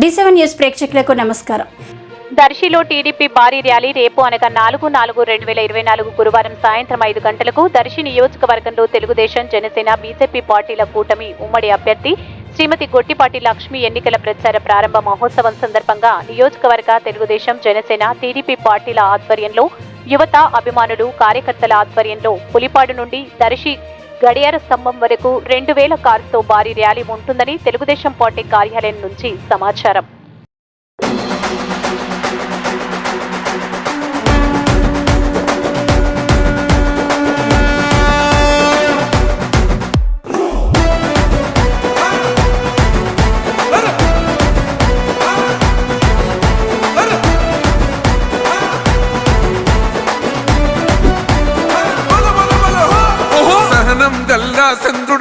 D seven news ప్రేక్షకులకు నమస్కారం. దర్శిలో TDP భారీ ర్యాలీ రేపు అనగా నాలుగు నాలుగు రెండు వేల ఇరవై నాలుగు గురువారం సాయంత్రం ఐదు గంటలకు దర్శి నియోజకవర్గంలో తెలుగుదేశం జనసేన బీజేపీ పార్టీల కూటమి ఉమ్మడి అభ్యర్థి శ్రీమతి గొట్టిపాటి లక్ష్మి ఎన్నికల ప్రచార ప్రారంభ మహోత్సవం సందర్భంగా నియోజకవర్గ తెలుగుదేశం జనసేన టీడీపీ పార్టీల ఆధ్వర్యంలో యువత అభిమానులు కార్యకర్తల ఆధ్వర్యంలో పులిపాడు నుండి దర్శి గడియార స్తంభం వరకు రెండు వేల కారుతో భారీ ర్యాలీ ఉంటుందని తెలుగుదేశం పార్టీ కార్యాలయం నుంచి సమాచారం.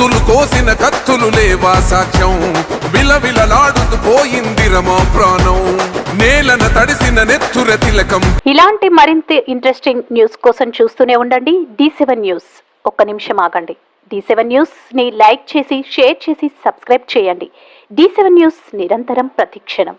గొంతులు కోసిన కత్తులు లేవా సాక్ష్యం? విలవిలలాడుతూ పోయింది రమా ప్రాణం. నేలన తడిసిన నెత్తుర తిలకం. ఇలాంటి మరింత ఇంట్రెస్టింగ్ న్యూస్ కోసం చూస్తూనే ఉండండి. డి సెవెన్ న్యూస్ ఒక్క నిమిషం ఆగండి. డి సెవెన్ న్యూస్ని లైక్ చేసి షేర్ చేసి సబ్స్క్రైబ్ చేయండి. డి సెవెన్ న్యూస్ నిరంతరం ప్రతిక్షణం.